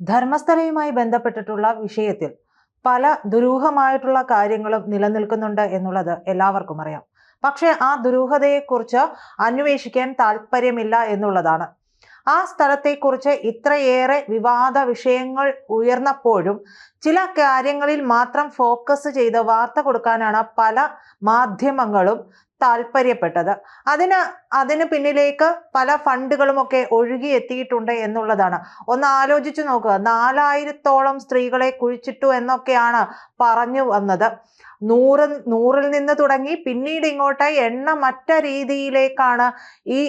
ധർമ്മസ്ഥലയുമായി ബന്ധപ്പെട്ടിട്ടുള്ള വിഷയത്തിൽ പല ദുരൂഹമായിട്ടുള്ള കാര്യങ്ങളും നിലനിൽക്കുന്നുണ്ട് എന്നുള്ളത് എല്ലാവർക്കും അറിയാം. പക്ഷേ ആ ദുരൂഹതയെക്കുറിച്ച് അന്വേഷിക്കാൻ താല്പര്യമില്ല എന്നുള്ളതാണ്. ആ സ്ഥലത്തെക്കുറിച്ച് ഇത്രയേറെ വിവാദ വിഷയങ്ങൾ ഉയർന്നപ്പോഴും ചില കാര്യങ്ങളിൽ മാത്രം ഫോക്കസ് ചെയ്ത് വാർത്ത കൊടുക്കാനാണ് പല മാധ്യമങ്ങളും താല്പര്യപ്പെട്ടത്. അതിന് അതിന് പിന്നിലേക്ക് പല ഫണ്ടുകളും ഒക്കെ ഒഴുകി എത്തിയിട്ടുണ്ട് എന്നുള്ളതാണ്. ഒന്ന് ആലോചിച്ചു നോക്കുക. നാലായിരത്തോളം സ്ത്രീകളെ കുഴിച്ചിട്ടു എന്നൊക്കെയാണ് പറഞ്ഞു വന്നത്. നൂറ് നൂറിൽ നിന്ന് തുടങ്ങി പിന്നീട് ഇങ്ങോട്ട് എണ്ണമറ്റ രീതിയിലേക്കാണ് ഈ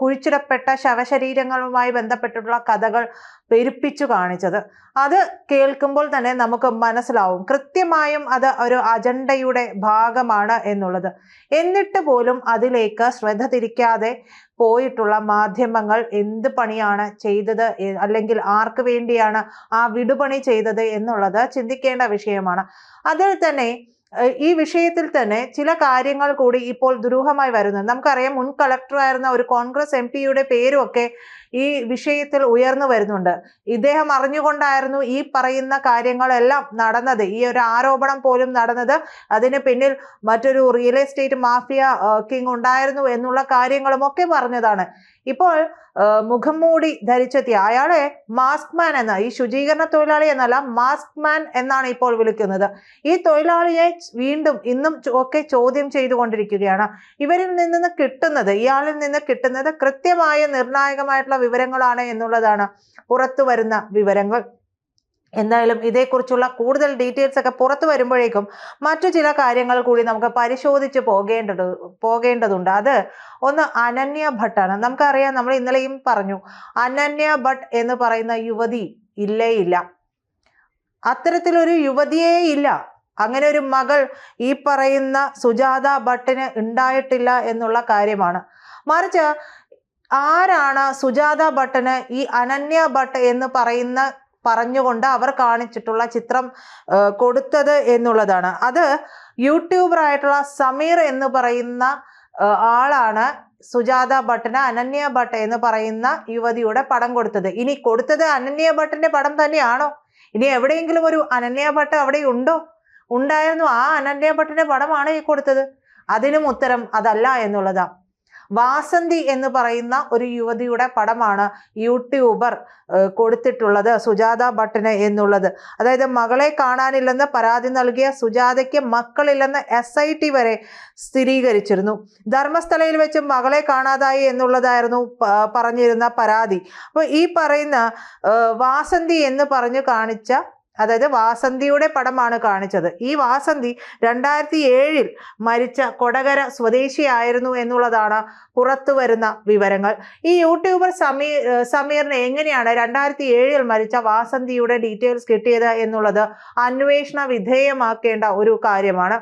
കുഴിച്ചിടപ്പെട്ട ശവശരീരങ്ങളുമായി ബന്ധപ്പെട്ടിട്ടുള്ള കഥകൾ പെരുപ്പിച്ചു കാണിച്ചത്. അത് കേൾക്കുമ്പോൾ തന്നെ നമുക്ക് മനസ്സിലാവും. കൃത്യമായും അത് ഒരു അജണ്ടയുടെ ഭാഗമാണ് എന്നുള്ളത്. എന്നിട്ട് പോലും അതിലേക്ക് ശ്രദ്ധ തിരിക്കാതെ പോയിട്ടുള്ള മാധ്യമങ്ങൾ എന്ത് പണിയാണ് ചെയ്തത് അല്ലെങ്കിൽ ആർക്ക് വേണ്ടിയാണ് ആ വിടുപണി ചെയ്തത് എന്നുള്ളത് ചിന്തിക്കേണ്ട വിഷയമാണ്. അതിൽ തന്നെ ഈ വിഷയത്തിൽ തന്നെ ചില കാര്യങ്ങൾ കൂടി ഇപ്പോൾ ദുരൂഹമായി വരുന്നു നമുക്കറിയാം മുൻ കളക്ടറായിരുന്ന ഒരു കോൺഗ്രസ് എം പിയുടെ പേരും ഒക്കെ ഈ വിഷയത്തിൽ ഉയർന്നു വരുന്നുണ്ട്. ഇദ്ദേഹം അറിഞ്ഞുകൊണ്ടായിരുന്നു ഈ പറയുന്ന കാര്യങ്ങളെല്ലാം നടന്നത്. ഈ ഒരു ആരോപണം പോലും നടന്നത്. അതിന് പിന്നിൽ മറ്റൊരു റിയൽ എസ്റ്റേറ്റ് മാഫിയ കിങ് ഉണ്ടായിരുന്നു എന്നുള്ള കാര്യങ്ങളും ഒക്കെ പറഞ്ഞതാണ്. ഇപ്പോൾ ആ, മുഖം മൂടി ധരിച്ചെത്തിയ അയാളെ മാസ്ക് മാൻ എന്ന ഈ ശുചീകരണ തൊഴിലാളി എന്നല്ല മാസ്ക് മാൻ എന്നാണ് ഇപ്പോൾ വിളിക്കുന്നത്. ഈ തൊഴിലാളിയെ വീണ്ടും ഇന്നും ഒക്കെ ചോദ്യം ചെയ്തുകൊണ്ടിരിക്കുകയാണ്. ഇവരിൽ നിന്ന് കിട്ടുന്നത് ഇയാളിൽ നിന്ന് കിട്ടുന്നത് കൃത്യമായ നിർണായകമായിട്ടുള്ള വിവരങ്ങളാണ് എന്നുള്ളതാണ് പുറത്തു വരുന്ന വിവരങ്ങൾ. എന്തായാലും ഇതേക്കുറിച്ചുള്ള കൂടുതൽ ഡീറ്റെയിൽസ് ഒക്കെ പുറത്തു വരുമ്പോഴേക്കും മറ്റു ചില കാര്യങ്ങൾ കൂടി നമുക്ക് പരിശോധിച്ച് പോകേണ്ടത് പോകേണ്ടതുണ്ട്. അത് ഒന്ന് അനന്യ ഭട്ടാണ് നമുക്കറിയാം നമ്മൾ ഇന്നലെയും പറഞ്ഞു അനന്യ ഭട്ട് എന്ന് പറയുന്ന യുവതി ഇല്ലേ ഇല്ല. അത്തരത്തിലൊരു യുവതിയേ ഇല്ല. അങ്ങനെ ഒരു മകൾ ഈ പറയുന്ന സുജാത ഭട്ടിന് ഉണ്ടായിട്ടില്ല എന്നുള്ള കാര്യമാണ്. മറിച്ച് ആരാണ് സുജാത ഭട്ടന് ഈ അനന്യ ഭട്ട് എന്ന് പറയുന്ന പറഞ്ഞുകൊണ്ട് അവർ കാണിച്ചിട്ടുള്ള ചിത്രം കൊടുത്തത് എന്നുള്ളതാണ്. അത് യൂട്യൂബറായിട്ടുള്ള സമീർ എന്ന് പറയുന്ന ആളാണ് സുജാത ഭട്ടന് അനന്യ ഭട്ട് എന്ന് പറയുന്ന യുവതിയുടെ പടം കൊടുത്തത്. ഇനി കൊടുത്തത് അനന്യ ഭട്ടിന്റെ പടം തന്നെയാണോ? ഇനി എവിടെയെങ്കിലും ഒരു അനന്യ ഭട്ട് അവിടെ ഉണ്ടോ? ഉണ്ടായിരുന്നു. ആ അനന്യ ഭട്ടിന്റെ പടമാണ് ഈ കൊടുത്തത്. അതിനും ഉത്തരം അതല്ല എന്നുള്ളതാ. വാസന്തി എന്ന് പറയുന്ന ഒരു യുവതിയുടെ പടമാണ് യൂട്യൂബർ കൊടുത്തിട്ടുള്ളത് സുജാത ഭട്ടിന് എന്നുള്ളത്. അതായത് മകളെ കാണാനില്ലെന്ന് പരാതി നൽകിയ സുജാതയ്ക്ക് മക്കളില്ലെന്ന് എസ് ഐ ടി വരെ സ്ഥിരീകരിച്ചിരുന്നു. ധർമ്മസ്ഥലയിൽ വെച്ച് മകളെ കാണാതായി എന്നുള്ളതായിരുന്നു പറഞ്ഞിരുന്ന പരാതി. അപ്പോൾ ഈ പറയുന്ന വാസന്തി എന്ന് പറഞ്ഞു കാണിച്ച അതായത് വാസന്തിയുടെ പടമാണ് കാണിച്ചത്. ഈ വാസന്തി രണ്ടായിരത്തി ഏഴിൽ മരിച്ച കൊടകര സ്വദേശിയായിരുന്നു എന്നുള്ളതാണ് പുറത്തു വരുന്ന വിവരങ്ങൾ. ഈ യൂട്യൂബർ സമീർ സമീറിന് എങ്ങനെയാണ് രണ്ടായിരത്തി ഏഴിൽ മരിച്ച വാസന്തിയുടെ ഡീറ്റെയിൽസ് കിട്ടിയത് എന്നുള്ളത് അന്വേഷണ വിധേയമാക്കേണ്ട ഒരു കാര്യമാണ്.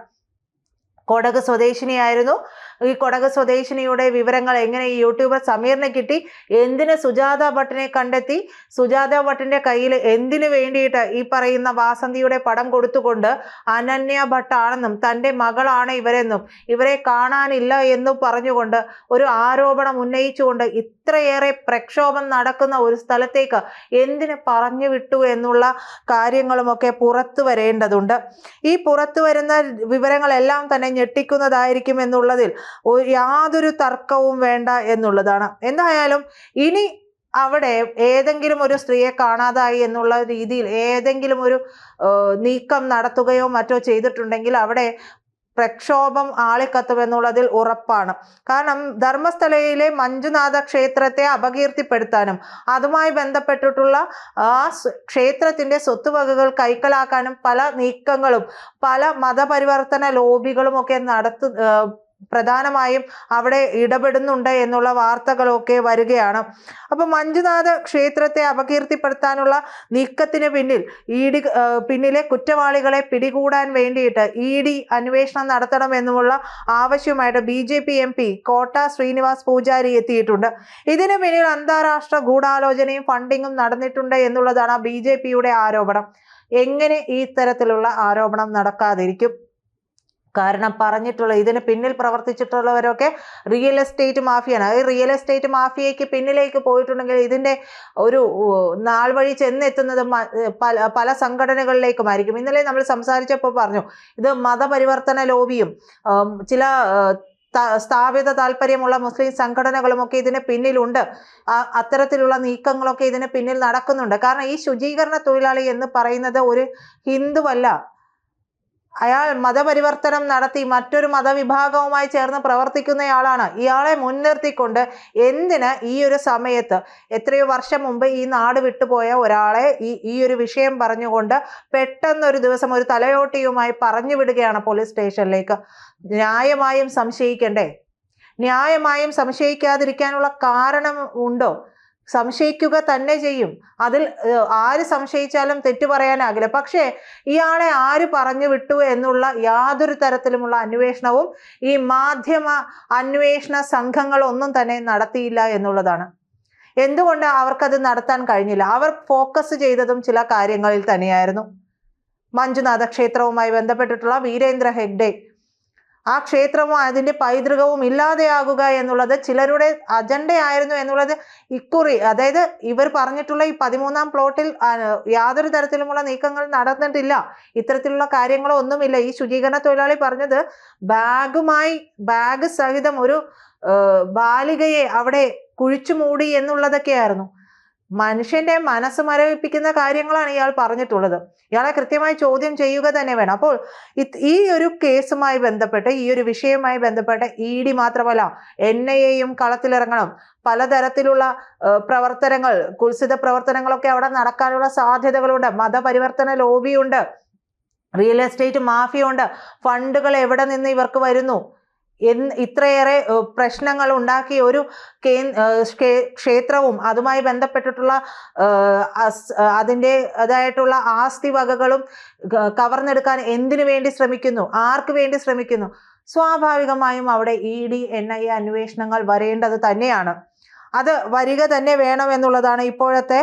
കൊടക് സ്വദേശിനിയായിരുന്നു. ഈ കൊടക സ്വദേശിനിയുടെ വിവരങ്ങൾ എങ്ങനെ ഈ യൂട്യൂബർ സമീറിനെ കിട്ടി? എന്തിന് സുജാത ഭട്ടിനെ കണ്ടെത്തി? സുജാത ഭട്ടിന്റെ കയ്യിൽ എന്തിനു വേണ്ടിയിട്ട് ഈ പറയുന്ന വാസന്തിയുടെ പടം കൊടുത്തുകൊണ്ട് അനന്യ ഭട്ടാണെന്നും തന്റെ മകളാണ് ഇവരെന്നും ഇവരെ കാണാനില്ല എന്നും പറഞ്ഞുകൊണ്ട് ഒരു ആരോപണം ഉന്നയിച്ചുകൊണ്ട് ഇത്രയേറെ പ്രക്ഷോഭം നടക്കുന്ന ഒരു സ്ഥലത്തേക്ക് എന്തിന് പറഞ്ഞു വിട്ടു എന്നുള്ള കാര്യങ്ങളുമൊക്കെ പുറത്തു വരേണ്ടതുണ്ട്. ഈ പുറത്തു വരുന്ന വിവരങ്ങളെല്ലാം തന്നെ ഞെട്ടിക്കുന്നതായിരിക്കും എന്നുള്ളതിൽ യാതൊരു തർക്കവും വേണ്ട എന്നുള്ളതാണ്. എന്തായാലും ഇനി അവിടെ ഏതെങ്കിലും ഒരു സ്ത്രീയെ കാണാതായി എന്നുള്ള രീതിയിൽ ഏതെങ്കിലും ഒരു നീക്കം നടത്തുകയോ മറ്റോ ചെയ്തിട്ടുണ്ടെങ്കിൽ അവിടെ പ്രക്ഷോഭം ആളിക്കത്തുമെന്നുള്ളതിൽ ഉറപ്പാണ്. കാരണം ധർമ്മസ്ഥലയിലെ മഞ്ജുനാഥ ക്ഷേത്രത്തെ അപകീർത്തിപ്പെടുത്താനും അതുമായി ബന്ധപ്പെട്ടിട്ടുള്ള ആ ക്ഷേത്രത്തിന്റെ സ്വത്തുവകകൾ കൈക്കലാക്കാനും പല നീക്കങ്ങളും പല മതപരിവർത്തന ലോബികളും ഒക്കെ നടത്തു പ്രധാനമായും അവിടെ ഇടപെടുന്നുണ്ട് എന്നുള്ള വാർത്തകളൊക്കെ വരികയാണ്. അപ്പൊ മഞ്ജുനാഥ ക്ഷേത്രത്തെ അപകീർത്തിപ്പെടുത്താനുള്ള നീക്കത്തിന് പിന്നിൽ ഇ ഡി പിന്നിലെ കുറ്റവാളികളെ പിടികൂടാൻ വേണ്ടിയിട്ട് ഇ ഡി അന്വേഷണം നടത്തണമെന്നുമുള്ള ആവശ്യമായിട്ട് B J P M P Kota Srinivas Poojary എത്തിയിട്ടുണ്ട്. ഇതിന് പിന്നിൽ അന്താരാഷ്ട്ര ഗൂഢാലോചനയും ഫണ്ടിങ്ങും നടന്നിട്ടുണ്ട് എന്നുള്ളതാണ് ബി ജെ പിയുടെ ആരോപണം. എങ്ങനെ ഈ തരത്തിലുള്ള ആരോപണം നടക്കാതിരിക്കും? കാരണം പറഞ്ഞിട്ടുള്ള ഇതിന് പിന്നിൽ പ്രവർത്തിച്ചിട്ടുള്ളവരൊക്കെ റിയൽ എസ്റ്റേറ്റ് മാഫിയാണ്. അത് റിയൽ എസ്റ്റേറ്റ് മാഫിയയ്ക്ക് പിന്നിലേക്ക് പോയിട്ടുണ്ടെങ്കിൽ ഇതിന്റെ ഒരു നാൾ വഴി ചെന്നെത്തുന്നത് പല പല സംഘടനകളിലേക്കുമായിരിക്കും. ഇന്നലെ നമ്മൾ സംസാരിച്ചപ്പോൾ പറഞ്ഞു ഇത് മതപരിവർത്തന ലോബിയും ചില സ്ഥാപിത താല്പര്യമുള്ള മുസ്ലിം സംഘടനകളുമൊക്കെ ഇതിന് പിന്നിലുണ്ട്. അത്തരത്തിലുള്ള നീക്കങ്ങളൊക്കെ ഇതിന് പിന്നിൽ നടക്കുന്നുണ്ട്. കാരണം ഈ ശുചീകരണ തൊഴിലാളി എന്ന് പറയുന്നത് ഒരു ഹിന്ദുവല്ല. അയാൾ മതപരിവർത്തനം നടത്തി മറ്റൊരു മതവിഭാഗവുമായി ചേർന്ന് പ്രവർത്തിക്കുന്നയാളാണ്. ഇയാളെ മുൻനിർത്തിക്കൊണ്ട് എന്തിന് ഈ ഒരു സമയത്ത് എത്രയോ വർഷം മുമ്പ് ഈ നാട് വിട്ടുപോയ ഒരാളെ ഈ ഈ ഒരു വിഷയം പറഞ്ഞുകൊണ്ട് പെട്ടെന്നൊരു ദിവസം ഒരു തലയോട്ടിയുമായി പറഞ്ഞു വിടുകയാണ് പോലീസ് സ്റ്റേഷനിലേക്ക്. ന്യായമായും സംശയിക്കണ്ടേ? ന്യായമായും സംശയിക്കാതിരിക്കാനുള്ള കാരണം ഉണ്ടോ? സംശയിക്കുക തന്നെ ചെയ്യും. അതിൽ ആര് സംശയിച്ചാലും തെറ്റു പറയാനാകില്ല. പക്ഷേ ഇയാളെ ആര് പറഞ്ഞു വിട്ടു എന്നുള്ള യാതൊരു തരത്തിലുമുള്ള അന്വേഷണവും ഈ മാധ്യമ അന്വേഷണ സംഘങ്ങളൊന്നും തന്നെ നടത്തിയില്ല എന്നുള്ളതാണ്. എന്തുകൊണ്ട് അവർക്കത് നടത്താൻ കഴിഞ്ഞില്ല? അവർ ഫോക്കസ് ചെയ്തതും ചില കാര്യങ്ങളിൽ തന്നെയായിരുന്നു. മഞ്ജുനാഥ ക്ഷേത്രവുമായി ബന്ധപ്പെട്ടിട്ടുള്ള വീരേന്ദ്ര ഹെഗ്ഡെ ആ ക്ഷേത്രവും അതിന്റെ പൈതൃകവും ഇല്ലാതെയാകുക എന്നുള്ളത് ചിലരുടെ അജണ്ടയായിരുന്നു എന്നുള്ളത് ഇക്കുറി അതായത് ഇവർ പറഞ്ഞിട്ടുള്ള ഈ പതിമൂന്നാം പ്ലോട്ടിൽ യാതൊരു തരത്തിലുമുള്ള നീക്കങ്ങൾ നടന്നിട്ടില്ല. ഇത്തരത്തിലുള്ള കാര്യങ്ങളോ ഒന്നുമില്ല ഈ ശുചീകരണ തൊഴിലാളി പറഞ്ഞത് ബാഗുമായി ബാഗ് സഹിതം ഒരു ബാലികയെ അവിടെ കുഴിച്ചു മൂടി എന്നുള്ളതൊക്കെയായിരുന്നു. മനുഷ്യന്റെ മനസ്സ് മരവിപ്പിക്കുന്ന കാര്യങ്ങളാണ് ഇയാൾ പറഞ്ഞിട്ടുള്ളത്. ഇയാളെ കൃത്യമായി ചോദ്യം ചെയ്യുക തന്നെ വേണം. അപ്പോൾ ഈ ഒരു കേസുമായി ബന്ധപ്പെട്ട് ഈ ഒരു വിഷയവുമായി ബന്ധപ്പെട്ട് ഇ ഡി മാത്രമല്ല എൻ ഐ എയും കളത്തിലിറങ്ങണം. പലതരത്തിലുള്ള പ്രവർത്തനങ്ങൾ കുൽസിത പ്രവർത്തനങ്ങളൊക്കെ അവിടെ നടക്കാനുള്ള സാധ്യതകളുണ്ട്. മതപരിവർത്തന ലോബിയുണ്ട്. റിയൽ എസ്റ്റേറ്റ് മാഫിയുണ്ട്. ഫണ്ടുകൾ എവിടെ നിന്ന് ഇവർക്ക് വരുന്നു? ഇത്രയേറെ പ്രശ്നങ്ങൾ ഉണ്ടാക്കിയ ഒരു ക്ഷേത്രവും അതുമായി ബന്ധപ്പെട്ടിട്ടുള്ള അതിന്റെ അതായിട്ടുള്ള ആസ്തി വകകളും കവർന്നെടുക്കാൻ എന്തിനു വേണ്ടി ശ്രമിക്കുന്നു? ആർക്ക് വേണ്ടി ശ്രമിക്കുന്നു? സ്വാഭാവികമായും അവിടെ E D N I A അന്വേഷണങ്ങൾ വരേണ്ടത് തന്നെയാണ്. അത് വരിക തന്നെ വേണമെന്നുള്ളതാണ് ഇപ്പോഴത്തെ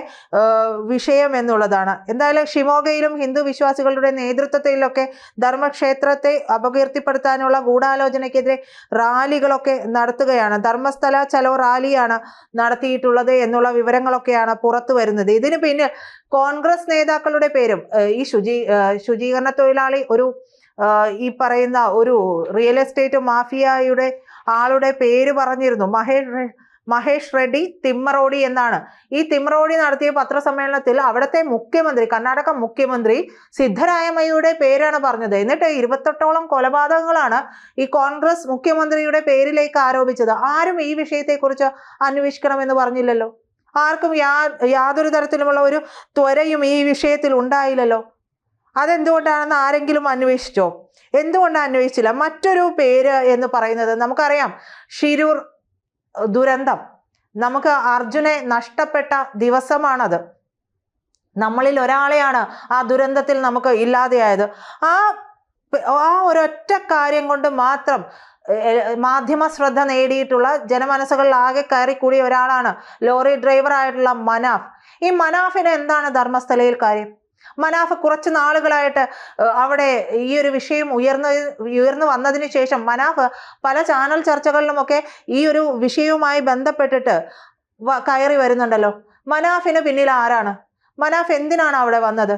വിഷയം എന്നുള്ളതാണ്. എന്തായാലും ഷിമോഗയിലും ഹിന്ദു വിശ്വാസികളുടെ നേതൃത്വത്തിലൊക്കെ ധർമ്മക്ഷേത്രത്തെ അപകീർത്തിപ്പെടുത്താനുള്ള ഗൂഢാലോചനയ്ക്കെതിരെ റാലികളൊക്കെ നടത്തുകയാണ്. ധർമ്മസ്ഥല ചലോ റാലിയാണ് നടത്തിയിട്ടുള്ളത് എന്നുള്ള വിവരങ്ങളൊക്കെയാണ് പുറത്തു വരുന്നത്. ഇതിന് പിന്നിൽ കോൺഗ്രസ് നേതാക്കളുടെ പേരും ഈ ശുചീ ശുചീകരണ തൊഴിലാളി ഒരു ഈ പറയുന്ന ഒരു റിയൽ എസ്റ്റേറ്റ് മാഫിയയുടെ ആളുടെ പേര് പറഞ്ഞിരുന്നു. മഹേഷ് മഹേഷ് റെഡ്ഡി തിമ്മറോഡി എന്നാണ്. ഈ തിമ്മറോഡി നടത്തിയ പത്രസമ്മേളനത്തിൽ അവിടുത്തെ മുഖ്യമന്ത്രി കർണാടക മുഖ്യമന്ത്രി സിദ്ധരാമയ്യയുടെ പേരാണ് പറഞ്ഞത്. എന്നിട്ട് ഇരുപത്തെട്ടോളം കൊലപാതകങ്ങളാണ് ഈ കോൺഗ്രസ് മുഖ്യമന്ത്രിയുടെ പേരിലേക്ക് ആരോപിച്ചത്. ആരും ഈ വിഷയത്തെക്കുറിച്ച് അന്വേഷിക്കണമെന്ന് പറഞ്ഞില്ലല്ലോ. ആർക്കും യാ യാതൊരു തരത്തിലുമുള്ള ഒരു ത്വരയും ഈ വിഷയത്തിൽ ഉണ്ടായില്ലല്ലോ. അതെന്തുകൊണ്ടാണെന്ന് ആരെങ്കിലും അന്വേഷിച്ചോ? എന്തുകൊണ്ടാണ് അന്വേഷിച്ചില്ല? മറ്റൊരു പേര് എന്ന് പറയുന്നത് നമുക്കറിയാം. ഷിരൂർ ദുരന്തം. നമുക്ക് അർജുനെ നഷ്ടപ്പെട്ട ദിവസമാണത്. നമ്മളിൽ ഒരാളെയാണ് ആ ദുരന്തത്തിൽ നമുക്ക് ഇല്ലാതെയായത്. ആ ആ ഒരൊറ്റ കാര്യം കൊണ്ട് മാത്രം മാധ്യമ ശ്രദ്ധ നേടിയിട്ടുള്ള ജനമനസ്സുകളിൽ ആകെ കയറിക്കൂടിയ ഒരാളാണ് ലോറി ഡ്രൈവറായിട്ടുള്ള മനാഫ്. ഈ മനാഫിന് എന്താണ് ധർമ്മസ്ഥലയിൽ കാര്യം? മനാഫ് കുറച്ച് നാളുകളായിട്ട് അവിടെ ഈ ഒരു വിഷയം ഉയർന്ന ഉയർന്നു വന്നതിന് ശേഷം മനാഫ് പല ചാനൽ ചർച്ചകളിലുമൊക്കെ ഈ ഒരു വിഷയവുമായി ബന്ധപ്പെട്ടിട്ട് കയറി വരുന്നുണ്ടല്ലോ. മനാഫിന് പിന്നിൽ ആരാണ്? മനാഫ് എന്തിനാണ് അവിടെ വന്നത്?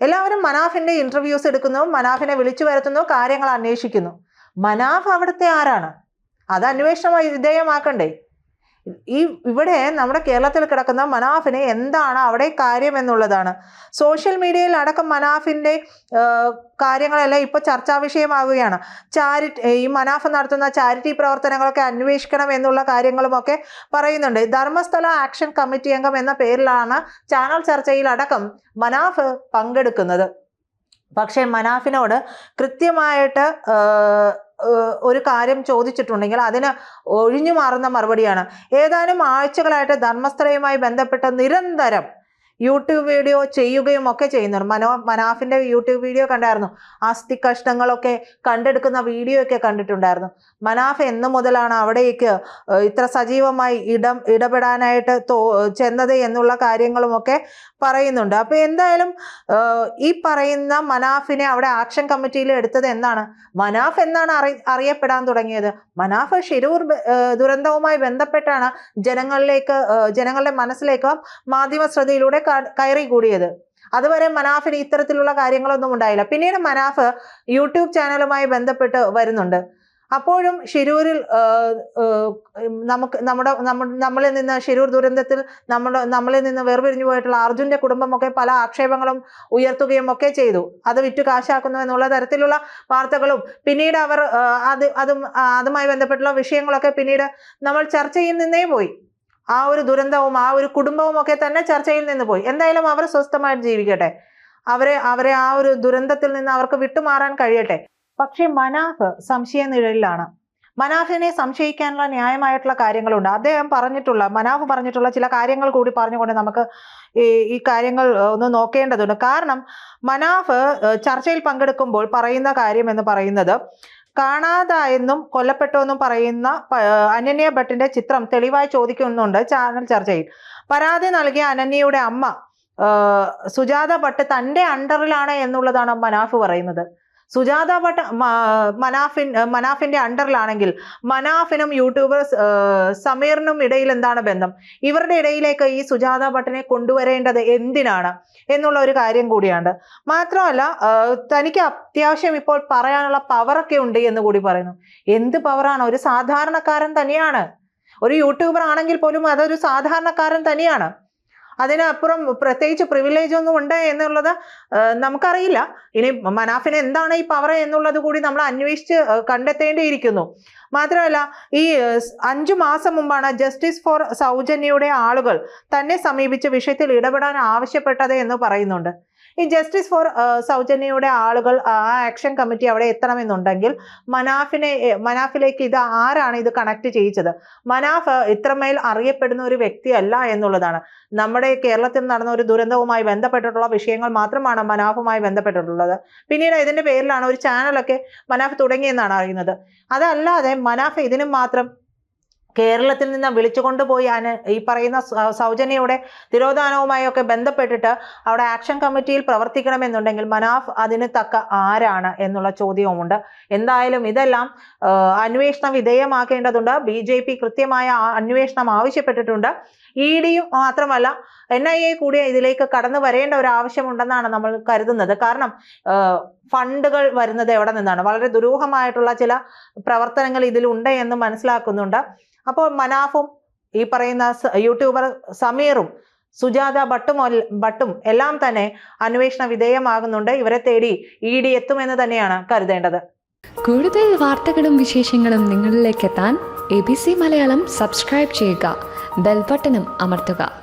എല്ലാവരും മനാഫിന്റെ ഇന്റർവ്യൂസ് എടുക്കുന്നു മനാഫിനെ വിളിച്ചു വരുത്തുന്നു കാര്യങ്ങൾ അന്വേഷിക്കുന്നു. മനാഫ് അവിടുത്തെ ആരാണ്? അത് അന്വേഷണം വിധേയമാക്കണ്ടേ? ഈ ഇവിടെ നമ്മുടെ കേരളത്തിൽ കിടക്കുന്ന മനാഫിന് എന്താണ് അവിടെ കാര്യം എന്നുള്ളതാണ്. സോഷ്യൽ മീഡിയയിൽ അടക്കം മനാഫിന്റെ കാര്യങ്ങളെല്ലാം ഇപ്പോൾ ചർച്ചാ വിഷയമാകുകയാണ് ചാരിറ്റി ഈ മനാഫ് നടത്തുന്ന ചാരിറ്റി പ്രവർത്തനങ്ങളൊക്കെ അന്വേഷിക്കണം എന്നുള്ള കാര്യങ്ങളുമൊക്കെ പറയുന്നുണ്ട്. ധർമ്മസ്ഥല ആക്ഷൻ കമ്മിറ്റി അംഗം എന്ന പേരിലാണ് ചാനൽ ചർച്ചയിൽ അടക്കം മനാഫ് പങ്കെടുക്കുന്നത്. പക്ഷേ മനാഫിനോട് കൃത്യമായിട്ട് ഒരു കാര്യം ചോദിച്ചിട്ടുണ്ടെങ്കിൽ അതിന് ഒഴിഞ്ഞു മാറുന്ന മറുപടിയാണ്. ഏതാനും ആഴ്ചകളായിട്ട് ധർമ്മസ്ഥലയുമായി ബന്ധപ്പെട്ട് നിരന്തരം യൂട്യൂബ് വീഡിയോ ചെയ്യുകയും ഒക്കെ ചെയ്യുന്നുണ്ട് മനോ മനാഫിന്റെ യൂട്യൂബ് വീഡിയോ കണ്ടായിരുന്നു. അസ്ഥി കഷ്ണങ്ങളൊക്കെ കണ്ടെടുക്കുന്ന വീഡിയോ ഒക്കെ കണ്ടിട്ടുണ്ടായിരുന്നു. മനാഫ് എന്ന് മുതലാണ് അവിടേക്ക് ഇത്ര സജീവമായി ഇടം ഇടപെടാനായിട്ട് തോ ചെന്നത് എന്നുള്ള കാര്യങ്ങളുമൊക്കെ പറയുന്നുണ്ട്. അപ്പോൾ എന്തായാലും ഈ പറയുന്ന മനാഫിനെ അവിടെ ആക്ഷൻ കമ്മിറ്റിയിൽ എടുത്തത് എന്താണ് മനാഫ് എന്നാണ് അറി അറിയപ്പെടാൻ തുടങ്ങിയത്. മനാഫ് ഷിരൂർ ദുരന്തവുമായി ബന്ധപ്പെട്ടാണ് ജനങ്ങളിലേക്ക് ജനങ്ങളുടെ മനസ്സിലേക്ക് മാധ്യമ ശ്രദ്ധയിലൂടെ കയറി കൂടിയത്. അതുവരെ മനാഫിന് ഇത്തരത്തിലുള്ള കാര്യങ്ങളൊന്നും ഉണ്ടായില്ല. പിന്നീട് മനാഫ് യൂട്യൂബ് ചാനലുമായി ബന്ധപ്പെട്ട് വരുന്നുണ്ട്. അപ്പോഴും ഷിരൂരിൽ നമുക്ക് നമ്മുടെ നമ്മളിൽ നിന്ന് ഷിരൂർ ദുരന്തത്തിൽ നമ്മുടെ നമ്മളിൽ നിന്ന് വേർപിരിഞ്ഞു പോയിട്ടുള്ള അർജുന്റെ കുടുംബമൊക്കെ പല ആക്ഷേപങ്ങളും ഉയർത്തുകയും ഒക്കെ ചെയ്തു. അത് വിറ്റ് കാശാക്കുന്നു എന്നുള്ള തരത്തിലുള്ള വാർത്തകളും പിന്നീട് അവർ അത് അതും അതുമായി ബന്ധപ്പെട്ടുള്ള വിഷയങ്ങളൊക്കെ പിന്നീട് നമ്മൾ ചർച്ചയിൽ നിന്നേ പോയി. ആ ഒരു ദുരന്തവും ആ ഒരു കുടുംബവും ഒക്കെ തന്നെ ചർച്ചയിൽ നിന്ന് പോയി. എന്തായാലും അവർ സ്വസ്ഥമായിട്ട് ജീവിക്കട്ടെ. അവരെ അവരെ ആ ഒരു ദുരന്തത്തിൽ നിന്ന് അവർക്ക് വിട്ടുമാറാൻ കഴിയട്ടെ. പക്ഷേ മനാഫ് സംശയ നിഴലിലാണ്. മനാഫിനെ സംശയിക്കാനുള്ള ന്യായമായിട്ടുള്ള കാര്യങ്ങളുണ്ട്. അദ്ദേഹം പറഞ്ഞിട്ടുള്ള മനാഫ് പറഞ്ഞിട്ടുള്ള ചില കാര്യങ്ങൾ കൂടി പറഞ്ഞുകൊണ്ട് നമുക്ക് ഈ ഈ കാര്യങ്ങൾ ഒന്ന് നോക്കേണ്ടതുണ്ട്. കാരണം മനാഫ് ചർച്ചയിൽ പങ്കെടുക്കുമ്പോൾ പറയുന്ന കാര്യം എന്ന് പറയുന്നത് കാണാതായെന്നും കൊല്ലപ്പെട്ടുവെന്നും പറയുന്ന അനന്യ ഭട്ടിന്റെ ചിത്രം തെളിവായി ചോദിക്കുന്നുണ്ട് ചാനൽ ചർച്ചയിൽ. പരാതി നൽകിയ അനന്യയുടെ അമ്മ സുജാത ഭട്ട് തന്റെ അണ്ടറിലാണ് എന്നുള്ളതാണ് മനാഫ് പറയുന്നത്. സുജാത ഭട്ട് മനാഫിൻ മനാഫിന്റെ അണ്ടറിലാണെങ്കിൽ മനാഫിനും യൂട്യൂബർ സമീറിനും ഇടയിൽ എന്താണ് ബന്ധം? ഇവരുടെ ഇടയിലേക്ക് ഈ സുജാത ഭട്ടിനെ കൊണ്ടുവരേണ്ടത് എന്തിനാണ് എന്നുള്ള ഒരു കാര്യം കൂടിയാണ് മാത്രമല്ല തനിക്ക് അത്യാവശ്യം ഇപ്പോൾ പറയാനുള്ള പവറൊക്കെ ഉണ്ട് എന്ന് കൂടി പറയുന്നു. എന്ത് പവറാണ്? ഒരു സാധാരണക്കാരൻ തന്നെയാണ്. ഒരു യൂട്യൂബർ ആണെങ്കിൽ പോലും അതൊരു സാധാരണക്കാരൻ തന്നെയാണ്. അതിനപ്പുറം പ്രത്യേകിച്ച് പ്രിവിലേജ് ഒന്നും ഉണ്ട് എന്നുള്ളത് നമുക്കറിയില്ല. ഇനി മനാഫിന് എന്താണ് ഈ പവർ എന്നുള്ളത് കൂടി നമ്മൾ അന്വേഷിച്ച് കണ്ടെത്തേണ്ടിയിരിക്കുന്നു. മാത്രമല്ല ഈ അഞ്ചു മാസം മുമ്പാണ് ജസ്റ്റിസ് ഫോർ സൗജന്യയുടെ ആളുകൾ തന്നെ സമീപിച്ച് വിഷയത്തിൽ ഇടപെടാൻ ആവശ്യപ്പെട്ടത് എന്ന് പറയുന്നുണ്ട്. ഈ ജസ്റ്റിസ് ഫോർ സൗജന്യയുടെ ആളുകൾ ആ ആക്ഷൻ കമ്മിറ്റി അവിടെ എത്തണമെന്നുണ്ടെങ്കിൽ മനാഫിനെ മനാഫിലേക്ക് ഇത് ആരാണ് ഇത് കണക്ട് ചെയ്യിച്ചത്? മനാഫ് ഇത്രമേൽ അറിയപ്പെടുന്ന ഒരു വ്യക്തിയല്ല എന്നുള്ളതാണ്. നമ്മുടെ കേരളത്തിൽ നടന്ന ഒരു ദുരന്തവുമായി ബന്ധപ്പെട്ടിട്ടുള്ള വിഷയങ്ങൾ മാത്രമാണ് മനാഫുമായി ബന്ധപ്പെട്ടിട്ടുള്ളത്. പിന്നീട് ഇതിന്റെ പേരിലാണ് ഒരു ചാനലൊക്കെ മനാഫ് തുടങ്ങിയെന്നാണ് അറിയുന്നത്. അതല്ലാതെ മനാഫ് ഇതിനും മാത്രം കേരളത്തിൽ നിന്ന് വിളിച്ചുകൊണ്ടുപോയി അന ഈ പറയുന്ന സൗജന്യയുടെ തിരോധാനവുമായൊക്കെ ബന്ധപ്പെട്ടിട്ട് അവിടെ ആക്ഷൻ കമ്മിറ്റിയിൽ പ്രവർത്തിക്കണമെന്നുണ്ടെങ്കിൽ മനാഫ് അതിന് തക്ക ആരാണ് എന്നുള്ള ചോദ്യവുമുണ്ട്. എന്തായാലും ഇതെല്ലാം അന്വേഷണ വിധേയമാക്കേണ്ടതുണ്ട്. ബി കൃത്യമായ അന്വേഷണം ആവശ്യപ്പെട്ടിട്ടുണ്ട്. ഇ ഡിയും മാത്രമല്ല എൻ ഐ എ കൂടി ഇതിലേക്ക് കടന്നു വരേണ്ട ഒരു ആവശ്യമുണ്ടെന്നാണ് നമ്മൾ കരുതുന്നത്. കാരണം ഫണ്ടുകൾ വരുന്നത് എവിടെ നിന്നാണ്? വളരെ ദുരൂഹമായിട്ടുള്ള ചില പ്രവർത്തനങ്ങൾ ഇതിലുണ്ട് എന്ന് മനസ്സിലാക്കുന്നുണ്ട്. അപ്പോൾ മനാഫും ഈ പറയുന്ന യൂട്യൂബർ സമീറും സുജാത ഭട്ടും ഭട്ടും എല്ലാം തന്നെ അന്വേഷണ വിധേയമാകുന്നുണ്ട്. ഇവരെ തേടി ഇ ഡി എത്തുമെന്ന് തന്നെയാണ് കരുതേണ്ടത്. കൂടുതൽ വാർത്തകളും വിശേഷങ്ങളും നിങ്ങളിലേക്ക് എത്താൻ A B C Malayalam subscribe ചെയ്യുക. ബെൽബട്ടനും അമർത്തുക.